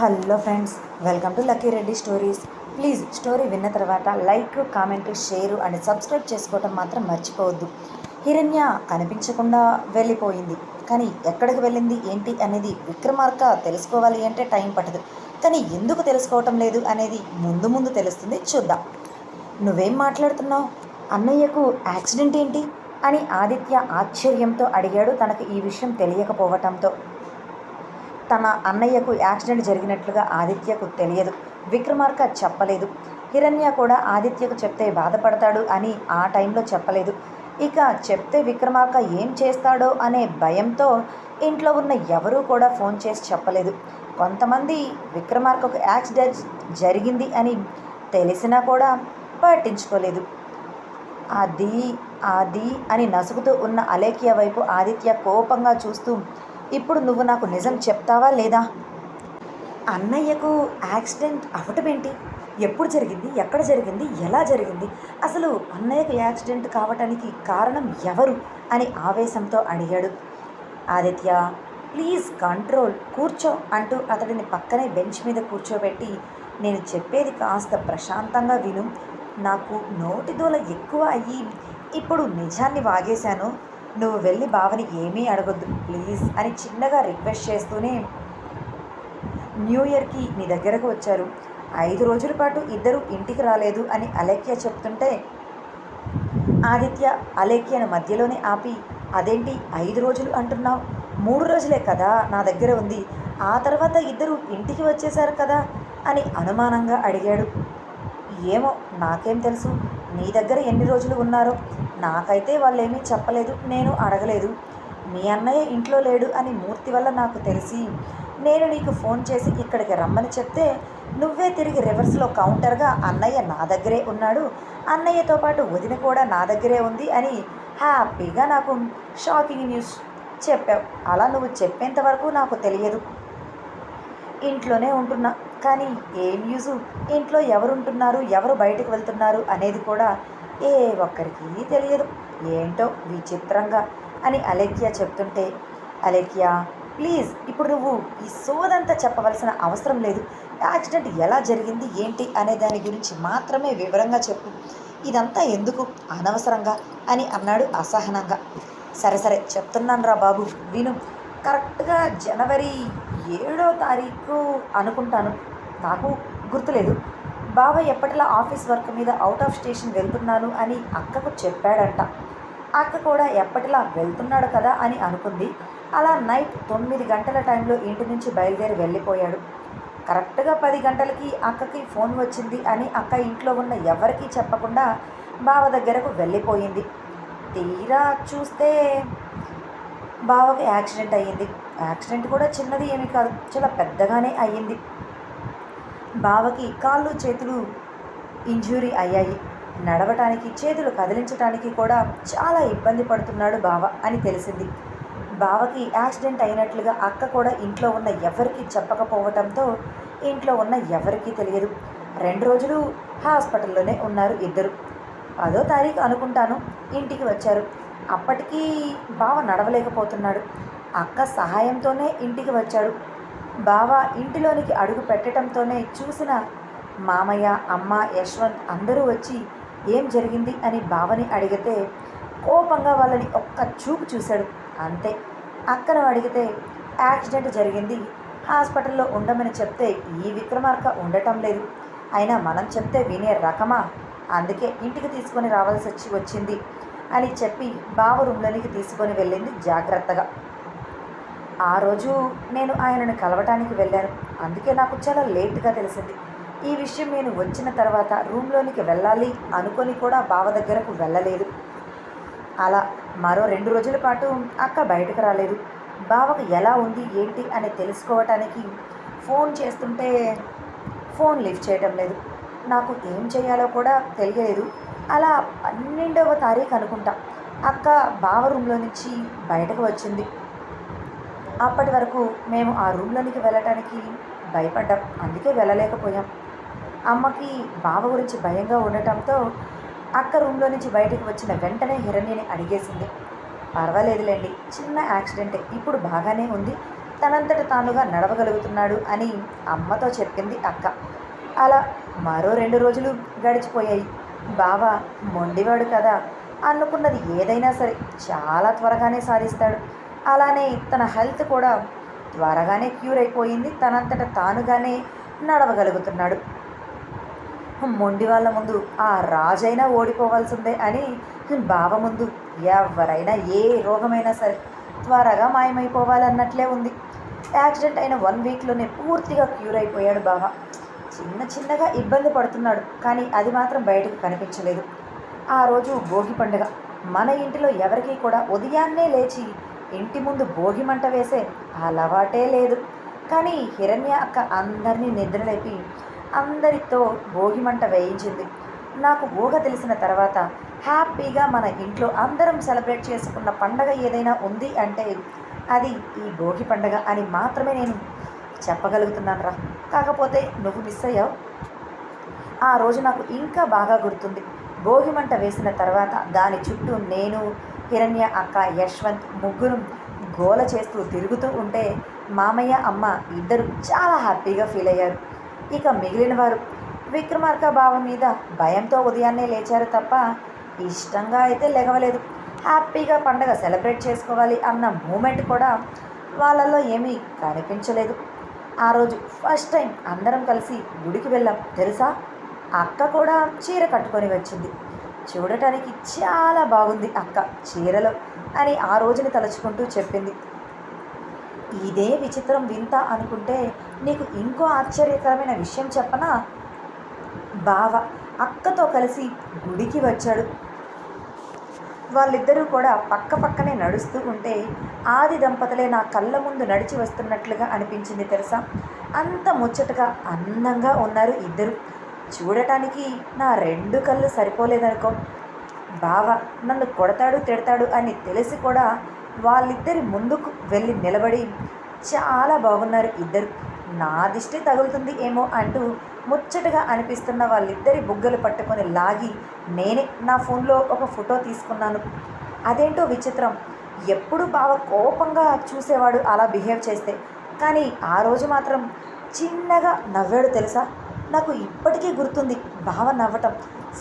Hello friends welcome to Lucky Reddy stories. Please story విన్న తర్వాత like comment share and subscribe చేసుకోవటం మాత్రం మర్చిపోవద్దు. హిరణ్య కనిపించకుండా వెళ్ళిపోయింది. కానీ ఎక్కడికి వెళ్ళింది ఏంటి అనేది విక్రమార్క తెలుసుకోవాలి అంటే టైం పట్టదు. కానీ ఎందుకు తెలుసుకోవటం లేదు అనేది ముందు ముందు తెలుస్తుంది చూద్దాం. నువ్వేం మాట్లాడుతున్నావు? అన్నయ్యకు యాక్సిడెంట్ ఏంటి? అని ఆదిత్య ఆశ్చర్యంతో అడిగాడు. తనకు ఈ విషయం తెలియకపోవటంతో తన అన్నయ్యకు యాక్సిడెంట్ జరిగినట్లుగా ఆదిత్యకు తెలియదు. విక్రమార్క చెప్పలేదు. హిరణ్య కూడా ఆదిత్యకు చెప్తే బాధపడతాడు అని ఆ టైంలో చెప్పలేదు. ఇక చెప్తే విక్రమార్క ఏం చేస్తాడో అనే భయంతో ఇంట్లో ఉన్న ఎవరూ కూడా ఫోన్ చేసి చెప్పలేదు. కొంతమంది విక్రమార్కకు యాక్సిడెంట్ జరిగింది అని తెలిసినా కూడా పట్టించుకోలేదు. అది అది అని నసుగుతూ ఉన్న అలేఖ్య వైపు ఆదిత్య కోపంగా చూస్తూ ఇప్పుడు నువ్వు నాకు నిజం చెప్తావా లేదా? అన్నయ్యకు యాక్సిడెంట్ అవటమేంటి? ఎప్పుడు జరిగింది? ఎక్కడ జరిగింది? ఎలా జరిగింది? అసలు అన్నయ్యకు యాక్సిడెంట్ కావటానికి కారణం ఎవరు? అని ఆవేశంతో అడిగాడు. ఆదిత్య ప్లీజ్ కంట్రోల్ కూర్చో అంటూ అతడిని పక్కనే బెంచ్ మీద కూర్చోబెట్టి నేను చెప్పేది కాస్త ప్రశాంతంగా విను. నాకు నోటి దూల ఎక్కువ అయ్యి ఇప్పుడు నిజాన్ని వాగేశాను. నువ్వు వెళ్ళి బావని ఏమీ అడగొద్దు ప్లీజ్ అని చిన్నగా రిక్వెస్ట్ చేస్తూనే న్యూ ఇయర్కి నీ దగ్గరకు వచ్చారు. ఐదు రోజుల పాటు ఇద్దరు ఇంటికి రాలేదు అని అలేఖ్య చెప్తుంటే ఆదిత్య అలేఖ్యను మధ్యలోనే ఆపి అదేంటి ఐదు రోజులు అంటున్నావు? మూడు రోజులే కదా నా దగ్గర ఉంది. ఆ తర్వాత ఇద్దరు ఇంటికి వచ్చేశారు కదా అని అనుమానంగా అడిగాడు. ఏమో నాకేం తెలుసు. నీ దగ్గర ఎన్ని రోజులు ఉన్నారో? నాకైతే వాళ్ళు ఏమీ చెప్పలేదు నేను అడగలేదు. మీ అన్నయ్య ఇంట్లో లేడు అని మూర్తి వల్ల నాకు తెలిసి నేను నీకు ఫోన్ చేసి ఇక్కడికి రమ్మని చెప్తే నువ్వే తిరిగి రివర్స్లో కౌంటర్గా అన్నయ్య నా దగ్గరే ఉన్నాడు. అన్నయ్యతో పాటు వదిన కూడా నా దగ్గరే ఉంది అని హ్యాపీగా నాకు షాకింగ్ న్యూస్ చెప్పావు. అలా నువ్వు చెప్పేంత వరకు నాకు తెలియదు. ఇంట్లోనే ఉంటున్నా. కానీ ఏ న్యూస్? ఇంట్లో ఎవరు ఉంటున్నారు ఎవరు బయటకు వెళ్తున్నారు? అనేది కూడా ఏ ఒక్కరికి తెలియదు. ఏంటో విచిత్రంగా అని అలేఖ్య చెప్తుంటే అలేఖ్య ప్లీజ్ ఇప్పుడు నువ్వు ఈ సోదంతా చెప్పవలసిన అవసరం లేదు. యాక్సిడెంట్ ఎలా జరిగింది ఏంటి అనే దాని గురించి మాత్రమే వివరంగా చెప్పు. ఇదంతా ఎందుకు అనవసరంగా? అని అన్నాడు అసహనంగా. సరే సరే చెప్తున్నాను రా బాబు విను. కరెక్ట్గా జనవరి ఏడో తారీఖు అనుకుంటాను. నాకు గుర్తులేదు. బావ ఎప్పటిలా ఆఫీస్ వర్క్ మీద అవుట్ ఆఫ్ స్టేషన్ వెళ్తున్నాను అని అక్కకు చెప్పాడంట. అక్క కూడా ఎప్పటిలా వెళ్తున్నాడు కదా అని అనుకుంది. అలా నైట్ తొమ్మిది గంటల టైంలో ఇంటి నుంచి బయలుదేరి వెళ్ళిపోయాడు. కరెక్ట్గా పది గంటలకి అక్కకి ఫోన్ వచ్చింది అని అక్క ఇంట్లో ఉన్న ఎవరికీ చెప్పకుండా బావ దగ్గరకు వెళ్ళిపోయింది. తీరా చూస్తే బావకి యాక్సిడెంట్ అయ్యింది. యాక్సిడెంట్ కూడా చిన్నది ఏమీ కాదు చాలా పెద్దగానే అయ్యింది. బావకి కాళ్ళు చేతులు ఇంజ్యూరీ అయ్యాయి. నడవటానికి చేతులు కదిలించడానికి కూడా చాలా ఇబ్బంది పడుతున్నాడు బావ అని తెలిసింది. బావకి యాక్సిడెంట్ అయినట్లుగా అక్క కూడా ఇంట్లో ఉన్న ఎవరికి చెప్పకపోవటంతో ఇంట్లో ఉన్న ఎవరికీ తెలియదు. రెండు రోజులు హాస్పిటల్లోనే ఉన్నారు ఇద్దరు. పదో తారీఖు అనుకుంటాను ఇంటికి వచ్చారు. అప్పటికీ బావ నడవలేకపోతున్నాడు. అక్క సహాయంతోనే ఇంటికి వచ్చాడు. బావ ఇంటిలోనికి అడుగు పెట్టడంతోనే చూసిన మామయ్య అమ్మ యశ్వంత్ అందరూ వచ్చి ఏం జరిగింది? అని బావని అడిగితే కోపంగా వాళ్ళని ఒక్క చూపు చూశాడు. అంతే. అక్కను అడిగితే యాక్సిడెంట్ జరిగింది. హాస్పిటల్లో ఉండమని చెప్తే ఈ విక్రమార్క ఉండటం లేదు. అయినా మనం చెప్తే వినే రకమా? అందుకే ఇంటికి తీసుకొని రావాల్సి వచ్చి వచ్చింది అని చెప్పి బావ రూమ్లోనికి తీసుకొని వెళ్ళింది జాగ్రత్తగా. ఆ రోజు నేను ఆయనను కలవటానికి వెళ్ళాను. అందుకే నాకు చాలా లేట్గా తెలిసింది. ఈ విషయం నేను వచ్చిన తర్వాత రూమ్లోనికి వెళ్ళాలి అనుకొని కూడా బావ దగ్గరకు వెళ్ళలేదు. అలా మరో రెండు రోజుల పాటు అక్క బయటకు రాలేదు. బావకు ఎలా ఉంది ఏంటి అని తెలుసుకోవటానికి ఫోన్ చేస్తుంటే ఫోన్ లిఫ్ట్ చేయటం లేదు. నాకు ఏం చేయాలో కూడా తెలియలేదు. అలా పన్నెండవ తారీఖు అనుకుంటా అక్క బావ రూమ్లో నుంచి బయటకు వచ్చింది. అప్పటి వరకు మేము ఆ రూమ్లోనికి వెళ్ళటానికి భయపడ్డాం. అందుకే వెళ్ళలేకపోయాం. అమ్మకి బావ గురించి భయంగా ఉండటంతో అక్క రూమ్లో నుంచి బయటకు వచ్చిన వెంటనే హిరణ్యని అడిగేసింది. పర్వాలేదులేండి చిన్న యాక్సిడెంటే. ఇప్పుడు బాగానే ఉంది. తనంతట తానుగా నడవగలుగుతున్నాడు అని అమ్మతో చెప్పింది అక్క. అలా మరో రెండు రోజులు గడిచిపోయాయి. బావ మొండివాడు కదా అనుకున్నది ఏదైనా సరే చాలా త్వరగానే సాధిస్తాడు. అలానే తన హెల్త్ కూడా త్వరగానే క్యూర్ అయిపోయింది. తనంతట తానుగానే నడవగలుగుతున్నాడు. మొండి వాళ్ళ ముందు ఆ రాజైనా ఓడిపోవాల్సిందే అని బావ ముందు ఎవరైనా ఏ రోగమైనా సరే త్వరగా మాయమైపోవాలన్నట్లే ఉంది. యాక్సిడెంట్ అయిన వన్ వీక్లోనే పూర్తిగా క్యూర్ అయిపోయాడు బావ. చిన్న చిన్నగా ఇబ్బంది పడుతున్నాడు కానీ అది మాత్రం బయటకు కనిపించలేదు. ఆ రోజు భోగి పండుగ. మన ఇంటిలో ఎవరికీ కూడా ఉదయాన్నే లేచి ఇంటి ముందు భోగి మంట వేసే అలవాటే లేదు. కానీ హిరణ్య అక్క అందరినీ నిద్రలేపి అందరితో భోగి మంట వేయించింది. నాకు ఊహ తెలిసిన తర్వాత హ్యాపీగా మన ఇంట్లో అందరం సెలబ్రేట్ చేసుకున్న పండగ ఏదైనా ఉంది అంటే అది ఈ భోగి పండగ అని మాత్రమే నేను చెప్పగలుగుతున్నాను రా కాకపోతే నువ్వు మిస్ అయ్యావు. ఆ రోజు నాకు ఇంకా బాగా గుర్తుంది. భోగి మంట వేసిన తర్వాత దాని చుట్టూ నేను హిరణ్య అక్క యశ్వంత్ ముగ్గురు గోల చేస్తూ తిరుగుతూ ఉంటే మామయ్య అమ్మ ఇద్దరు చాలా హ్యాపీగా ఫీల్ అయ్యారు. ఇక మిగిలిన వారు విక్రమార్క బావ మీద భయంతో ఉదయాన్నే లేచారు తప్ప ఇష్టంగా అయితే లెగవలేదు హ్యాపీగా పండగ సెలబ్రేట్ చేసుకోవాలి అన్న మూమెంట్ కూడా వాళ్ళల్లో ఏమీ కనిపించలేదు. ఆ రోజు ఫస్ట్ టైం అందరం కలిసి గుడికి వెళ్ళాం. తెలుసా? అక్క కూడా చీర కట్టుకొని వచ్చింది. చూడటానికి చాలా బాగుంది అక్క చీరలో అని ఆ రోజుని తలుచుకుంటూ చెప్పింది. ఇదే విచిత్రం వింత అనుకుంటే నీకు ఇంకో ఆశ్చర్యకరమైన విషయం చెప్పనా? బావ అక్కతో కలిసి గుడికి వచ్చాడు. వాళ్ళిద్దరూ కూడా పక్క పక్కనే నడుస్తూ ఉంటే ఆది దంపతులే నా కళ్ళ ముందు నడిచి వస్తున్నట్లుగా అనిపించింది తెలుసా? అంత ముచ్చటగా అందంగా ఉన్నారు ఇద్దరు. చూడటానికి నా రెండు కళ్ళు సరిపోలేదనుకో. బావ నన్ను కొడతాడు తిడతాడు అని తెలిసి కూడా వాళ్ళిద్దరి ముందుకు వెళ్ళి నిలబడి చాలా బాగున్నారు ఇద్దరు. నా దిష్టి తగులుతుంది ఏమో అంటూ ముచ్చటగా అనిపిస్తున్న వాళ్ళిద్దరి బుగ్గలు పట్టుకొని లాగి నేనే నా ఫోన్లో ఒక ఫోటో తీసుకున్నాను. అదేంటో విచిత్రం. ఎప్పుడు బావ కోపంగా చూసేవాడు అలా బిహేవ్ చేస్తే. కానీ ఆ రోజు మాత్రం చిన్నగా నవ్వాడు తెలుసా? నాకు ఇప్పటికీ గుర్తుంది బావ నవ్వటం.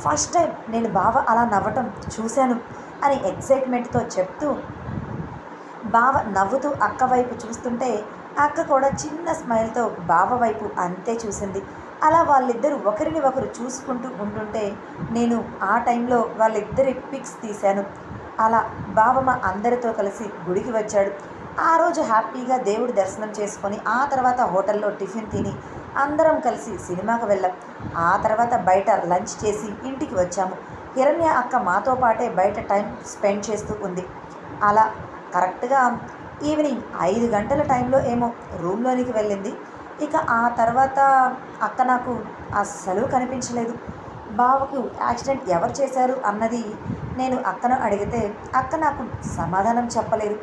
ఫస్ట్ టైం నేను బావ అలా నవ్వటం చూశాను అని ఎక్సైట్మెంట్తో చెప్తూ బావ నవ్వుతూ అక్క వైపు చూస్తుంటే అక్క కూడా చిన్న స్మైల్తో బావ వైపు అంతే చూసింది. అలా వాళ్ళిద్దరూ ఒకరిని ఒకరు చూసుకుంటూ ఉంటుంటే నేను ఆ టైంలో వాళ్ళిద్దరి పిక్స్ తీశాను. అలా బావమ్మ అందరితో కలిసి గుడికి వచ్చాడు. ఆ రోజు హ్యాపీగా దేవుడి దర్శనం చేసుకొని ఆ తర్వాత హోటల్లో టిఫిన్ తిని అందరం కలిసి సినిమాకు వెళ్ళాం. ఆ తర్వాత బయట లంచ్ చేసి ఇంటికి వచ్చాము. హిరణ్య అక్క మాతో పాటే బయట టైం స్పెండ్ చేస్తూ ఉంది. అలా కరెక్ట్గా ఈవినింగ్ ఐదు గంటల టైంలో ఏమో రూమ్లోనికి వెళ్ళింది. ఇక ఆ తర్వాత అక్క నాకు అస్సలు కనిపించలేదు. బావకు యాక్సిడెంట్ ఎవరు చేశారు అన్నది నేను అక్కను అడిగితే అక్క నాకు సమాధానం చెప్పలేదు.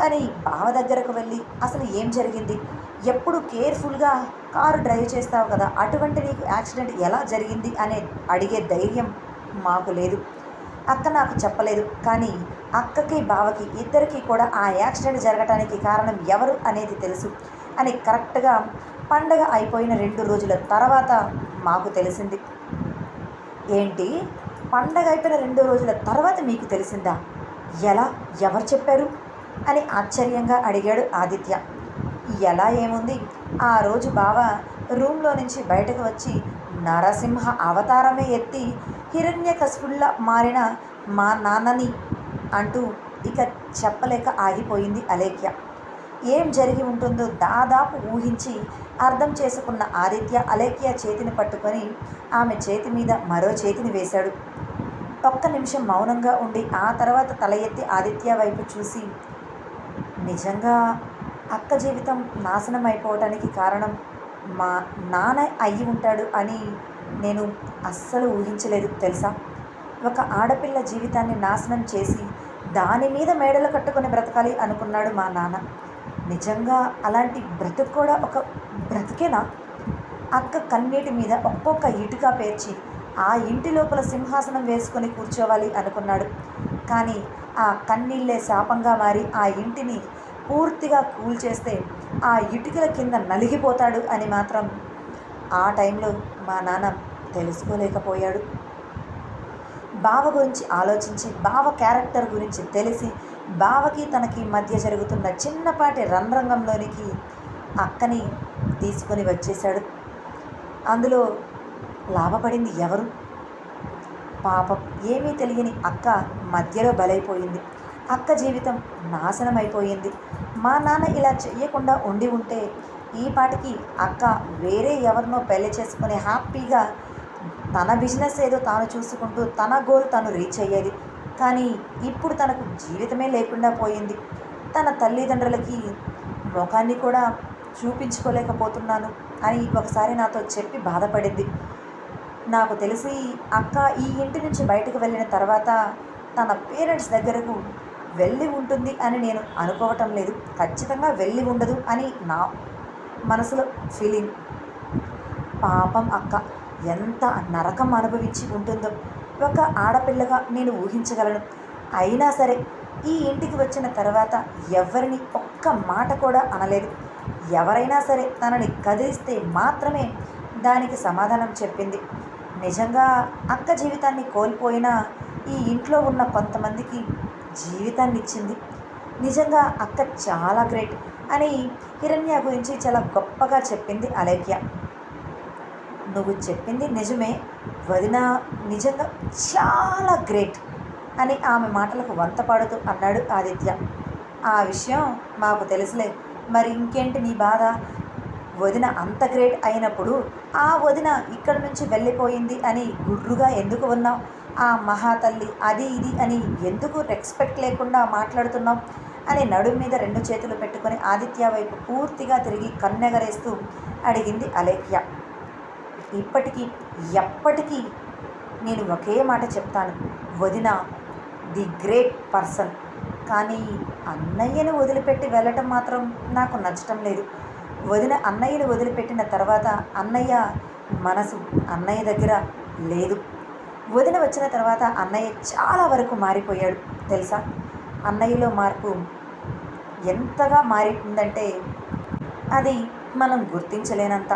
కానీ బావ దగ్గరకు వెళ్ళి అసలు ఏం జరిగింది? ఎప్పుడు కేర్ఫుల్గా కారు డ్రైవ్ చేస్తావు కదా అటువంటి నీకు యాక్సిడెంట్ ఎలా జరిగింది అనే అడిగే ధైర్యం మాకు లేదు. అక్క నాకు చెప్పలేదు కానీ అక్కకి బావకి ఇద్దరికి కూడా ఆ యాక్సిడెంట్ జరగటానికి కారణం ఎవరు అనేది తెలుసు అని కరెక్ట్గా పండగ అయిపోయిన రెండు రోజుల తర్వాత మాకు తెలిసింది. ఏంటి? పండగ అయిపోయిన రెండు రోజుల తర్వాత మీకు తెలిసిందా? ఎలా? ఎవరు చెప్పారు? అని ఆశ్చర్యంగా అడిగాడు ఆదిత్య. ఎలా ఏముంది? ఆ రోజు బావ రూమ్లో నుంచి బయటకు వచ్చి నరసింహ అవతారమే ఎత్తి హిరణ్యకశిపుల్లా మారిన మా నాన్నని అంటూ ఇక చెప్పలేక ఆగిపోయింది అలేఖ్య. ఏం జరిగి ఉంటుందో దాదాపు ఊహించి అర్థం చేసుకున్న ఆదిత్య అలేఖ్య చేతిని పట్టుకొని ఆమె చేతి మీద మరో చేతిని వేశాడు. ఒక్క నిమిషం మౌనంగా ఉండి ఆ తర్వాత తల ఎత్తి ఆదిత్య వైపు చూసి నిజంగా అక్క జీవితం నాశనం అయిపోవటానికి కారణం మా నాన్న అయ్యి ఉంటాడు అని నేను అస్సలు ఊహించలేదు తెలుసా? ఒక ఆడపిల్ల జీవితాన్ని నాశనం చేసి దాని మీద మేడలు కట్టుకొని బ్రతకాలి అనుకున్నాడు మా నాన్న. నిజంగా అలాంటి బ్రతుకు కూడా ఒక బ్రతికేనా? అక్క కన్నీటి మీద ఒక్కొక్క ఇటుక పేర్చి ఆ ఇంటి లోపల సింహాసనం వేసుకొని కూర్చోవాలి అనుకున్నాడు. కానీ ఆ కన్నీళ్ళే శాపంగా మారి ఆ ఇంటిని పూర్తిగా కూల్చేస్తే ఆ ఇటుకల కింద నలిగిపోతాడు అని మాత్రం ఆ టైంలో మా నాన్న తెలుసుకోలేకపోయాడు. బావ గురించి ఆలోచించి బావ క్యారెక్టర్ గురించి తెలిసి బావకి తనకి మధ్య జరుగుతున్న చిన్నపాటి రణరంగంలోనికి అక్కని తీసుకొని వచ్చేశాడు. అందులో లాభపడింది ఎవరు? పాపం ఏమీ తెలియని అక్క మధ్యలో బలైపోయింది. అక్క జీవితం నాశనం అయిపోయింది మా నాన్న ఇలా చెయ్యకుండా ఉండి ఉంటే ఈ పాటికి అక్క వేరే ఎవరినో పెళ్ళి చేసుకుని హ్యాపీగా తన బిజినెస్ ఏదో తాను చూసుకుంటూ తన గోల్ తను రీచ్ అయ్యేది. కానీ ఇప్పుడు తనకు జీవితమే లేకుండా పోయింది. తన తల్లిదండ్రులకి ముఖాన్ని కూడా చూపించుకోలేకపోతున్నాను అని ఒకసారి నాతో చెప్పి బాధపడింది. నాకు తెలిసి అక్క ఈ ఇంటి నుంచి బయటకు వెళ్ళిన తర్వాత తన పేరెంట్స్ దగ్గరకు వెళ్ళి ఉంటుంది అని నేను అనుకోవటం లేదు. ఖచ్చితంగా వెళ్ళి ఉండదు అని నా మనసులో ఫీలింగ్ పాపం అక్క ఎంత నరకం అనుభవించి ఉంటుందో. ఒక ఆడపిల్లగా నేను ఊహించగలను. అయినా సరే ఈ ఇంటికి వచ్చిన తర్వాత ఎవరిని ఒక్క మాట కూడా అనలేదు. ఎవరైనా సరే తనని కదిలిస్తే మాత్రమే దానికి సమాధానం చెప్పింది. నిజంగా అక్క జీవితాన్ని కోల్పోయినా ఈ ఇంట్లో ఉన్న కొంతమందికి జీవితాన్ని ఇచ్చింది నిజంగా అక్క చాలా గ్రేట్ అని హిరణ్య గురించి చాలా గొప్పగా చెప్పింది అలేఖ్య. నువ్వు చెప్పింది నిజమే వదిన నిజంగా చాలా గ్రేట్ అని ఆమె మాటలకు వంత పాడుతూ అన్నాడు ఆదిత్య. ఆ విషయం మాకు తెలుసులే మరి ఇంకేంటి నీ బాధ? వదిన అంత గ్రేట్ అయినప్పుడు ఆ వదిన ఇక్కడ నుంచి వెళ్ళిపోయింది అని గుర్రుగా ఎందుకు ఉన్నావు? ఆ మహాతల్లి అది ఇది అని ఎందుకు రెస్పెక్ట్ లేకుండా మాట్లాడుతున్నాం అని నడుం మీద రెండు చేతులు పెట్టుకొని ఆదిత్య వైపు పూర్తిగా తిరిగి కన్నెగరేస్తూ అడిగింది అలేఖ్య. ఇప్పటికీ ఎప్పటికీ నేను ఒకే మాట చెప్తాను. వదిన ది గ్రేట్ పర్సన్. కానీ అన్నయ్యను వదిలిపెట్టి వెళ్ళటం మాత్రం నాకు నచ్చటం లేదు. వదిన అన్నయ్యను వదిలిపెట్టిన తర్వాత అన్నయ్య మనసు అన్నయ్య దగ్గర లేదు. వదిన వచ్చిన తర్వాత అన్నయ్య చాలా వరకు మారిపోయాడు తెలుసా? అన్నయ్యలో మార్పు ఎంతగా మారిందంటే అది మనం గుర్తించలేనంత.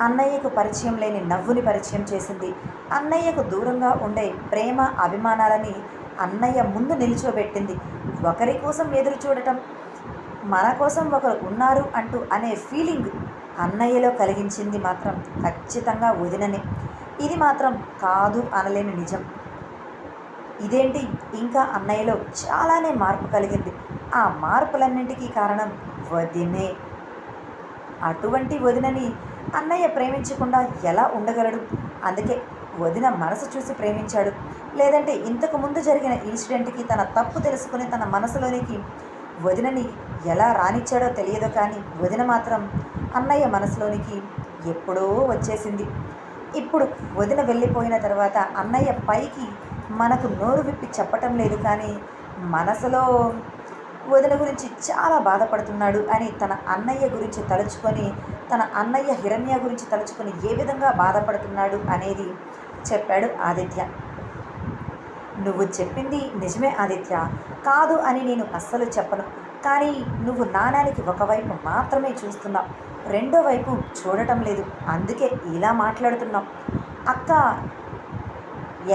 అన్నయ్యకు పరిచయం లేని నవ్వుని పరిచయం చేసింది. అన్నయ్యకు దూరంగా ఉండే ప్రేమ అభిమానాలని అన్నయ్య ముందు నిల్చోబెట్టింది ఒకరి కోసం ఎదురు చూడటం మన కోసం ఒకరు ఉన్నారు అంటూ అనే ఫీలింగ్ అన్నయ్యలో కలిగించింది మాత్రం ఖచ్చితంగా వదిననే. ఇది మాత్రం కాదు అనలేని నిజం. ఇదేంటి? ఇంకా అన్నయ్యలో చాలానే మార్పు కలిగింది. ఆ మార్పులన్నింటికీ కారణం వదినే. అటువంటి వదినని అన్నయ్య ప్రేమించకుండా ఎలా ఉండగలడు? అందుకే వదిన మనసు చూసి ప్రేమించాడు. లేదంటే ఇంతకు ముందు జరిగిన ఇన్సిడెంట్కి తన తప్పు తెలుసుకుని తన మనసులోనికి వదినని ఎలా రానిచ్చాడో తెలియదు కానీ వదిన మాత్రం అన్నయ్య మనసులోనికి ఎప్పుడో వచ్చేసింది. ఇప్పుడు వదిన వెళ్ళిపోయిన తర్వాత అన్నయ్య పైకి మనకు నోరు విప్పి చెప్పటం లేదు కానీ మనసులో వదిన గురించి చాలా బాధపడుతున్నాడు అని తన అన్నయ్య గురించి తలుచుకొని తన అన్నయ్య హిరణ్య గురించి తలుచుకొని ఏ విధంగా బాధపడుతున్నాడు అనేది చెప్పాడు ఆదిత్య. నువ్వు చెప్పింది నిజమే ఆదిత్య. కాదు అని నేను అస్సలు చెప్పను. కానీ నువ్వు నాణానికి ఒకవైపు మాత్రమే చూస్తున్నావు. రెండో వైపు చూడటం లేదు. అందుకే ఇలా మాట్లాడుతున్నాం. అక్క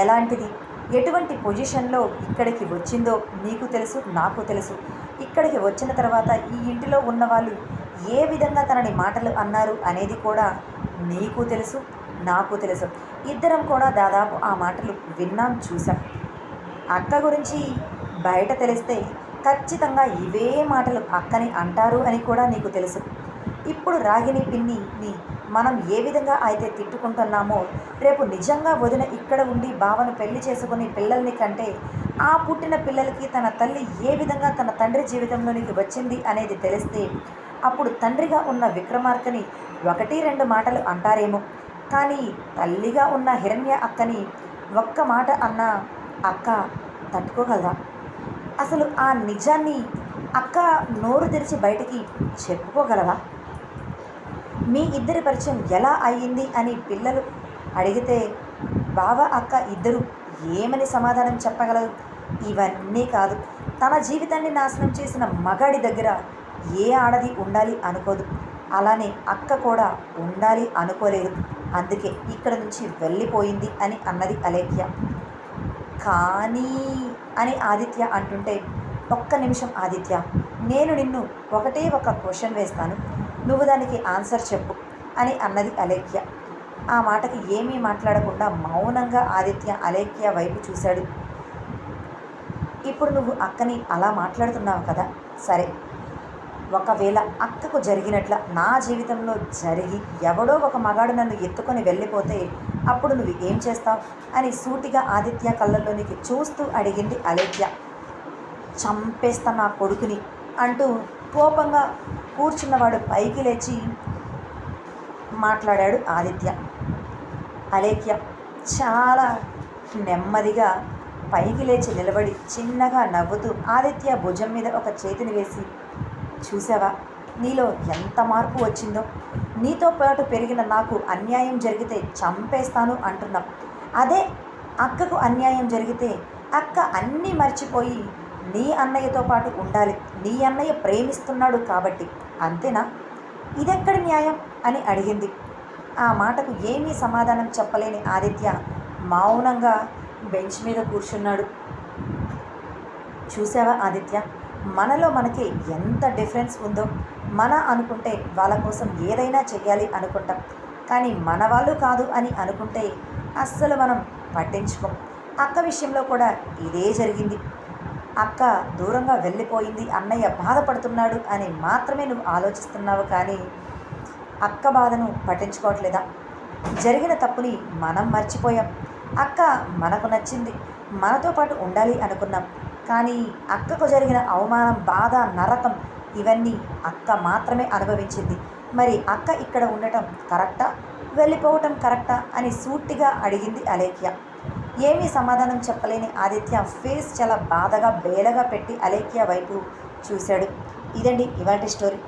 ఎలాంటిది? ఎటువంటి పొజిషన్లో ఇక్కడికి వచ్చిందో నీకు తెలుసు నాకు తెలుసు. ఇక్కడికి వచ్చిన తర్వాత ఈ ఇంటిలో ఉన్న వాళ్ళు ఏ విధంగా తనని మాటలు అన్నారు అనేది కూడా నీకు తెలుసు నాకు తెలుసు. ఇద్దరం కూడా దాదాపు ఆ మాటలు విన్నాం చూసాం అక్క గురించి బయట తెలిస్తే ఖచ్చితంగా ఇవే మాటలు అక్కని అంటారు అని కూడా నీకు తెలుసు. ఇప్పుడు రాగిని పిన్నిని మనం ఏ విధంగా అయితే తిట్టుకుంటున్నామో రేపు నిజంగా వదిన ఇక్కడ ఉండి బావను పెళ్ళి చేసుకుని పిల్లల్ని కంటే ఆ పుట్టిన పిల్లలకి తన తల్లి ఏ విధంగా తన తండ్రి జీవితంలోనికి వచ్చింది అనేది తెలిస్తే అప్పుడు తండ్రిగా ఉన్న విక్రమార్కని ఒకటి రెండు మాటలు అంటారేమో. కానీ తల్లిగా ఉన్న హిరణ్య అక్కని ఒక్క మాట అన్న అక్క తట్టుకోగలదా? అసలు ఆ నిజాన్ని అక్క నోరు తెరిచి బయటికి చెప్పుకోగలదా మీ ఇద్దరి పరిచయం ఎలా అయ్యింది అని పిల్లలు అడిగితే బావ అక్క ఇద్దరు ఏమని సమాధానం చెప్పగలరు? ఇవన్నీ కాదు. తన జీవితాన్ని నాశనం చేసిన మగాడి దగ్గర ఏ ఆడది ఉండాలి అనుకోదు. అలానే అక్క కూడా ఉండాలి అనుకోలేదు. అందుకే ఇక్కడ నుంచి వెళ్ళిపోయింది అని అన్నది అలేఖ్య. కానీ అని ఆదిత్య అంటుంటే ఒక్క నిమిషం ఆదిత్య నేను నిన్ను ఒకటే ఒక క్వశ్చన్ వేస్తాను. నువ్వు దానికి ఆన్సర్ చెప్పు అని అన్నది అలేఖ్య. ఆ మాటకి ఏమీ మాట్లాడకుండా మౌనంగా ఆదిత్య అలేఖ్య వైపు చూశాడు. ఇప్పుడు నువ్వు అక్కని అలా మాట్లాడుతున్నావు కదా? సరే. ఒకవేళ అక్కకు జరిగినట్ల నా జీవితంలో జరిగి ఎవడో ఒక మగాడు నన్ను ఎత్తుకొని వెళ్ళిపోతే అప్పుడు నువ్వు ఏం చేస్తావు? అని సూటిగా ఆదిత్య కళ్ళల్లోనికి చూస్తూ అడిగింది అలేఖ్య. చంపేస్తా నా కొడుకుని అంటూ కోపంగా కూర్చున్నవాడు పైకి లేచి మాట్లాడాడు ఆదిత్య. అలేఖ్య చాలా నెమ్మదిగా పైకి లేచి నిలబడి చిన్నగా నవ్వుతూ ఆదిత్య భుజం మీద ఒక చేతిని వేసి చూసావా నీలో ఎంత మార్పు వచ్చిందో? నీతో పాటు పెరిగిన నాకు అన్యాయం జరిగితే చంపేస్తాను అంటున్నాం అదే అక్కకు అన్యాయం జరిగితే అక్క అన్నీ మర్చిపోయి నీ అన్నయ్యతో పాటు ఉండాలి. నీ అన్నయ్య ప్రేమిస్తున్నాడు కాబట్టి. అంతేనా? ఇదెక్కడి న్యాయం? అని అడిగింది. ఆ మాటకు ఏమీ సమాధానం చెప్పలేని ఆదిత్య మౌనంగా బెంచ్ మీద కూర్చున్నాడు. చూసావా ఆదిత్య? మనలో మనకి ఎంత డిఫరెన్స్ ఉందో. మన అనుకుంటే వాళ్ళ కోసం ఏదైనా చెయ్యాలి అనుకుంటాం. కానీ మన వాళ్ళు కాదు అని అనుకుంటే అస్సలు మనం పట్టించుకోం. అక్క విషయంలో కూడా ఇదే జరిగింది. అక్క దూరంగా వెళ్ళిపోయింది అన్నయ్య బాధపడుతున్నాడు అని మాత్రమే నువ్వు ఆలోచిస్తున్నావు కానీ అక్క బాధను పట్టించుకోవట్లేదా? జరిగిన తప్పుని మనం మర్చిపోయాం. అక్క మనకు నచ్చింది మనతో పాటు ఉండాలి అనుకున్నాం. కానీ అక్కకు జరిగిన అవమానం బాధ నరకం ఇవన్నీ అక్క మాత్రమే అనుభవించింది. మరి అక్క ఇక్కడ ఉండటం కరెక్టా? వెళ్ళిపోవటం కరెక్టా? అని సూటిగా అడిగింది అలేఖ్య. ఏమీ సమాధానం చెప్పలేని ఆదిత్య ఫేస్ చాలా బాధగా బేలగా పెట్టి అలేఖ్య వైపు చూశాడు. ఇదండి ఇవాటి స్టోరీ.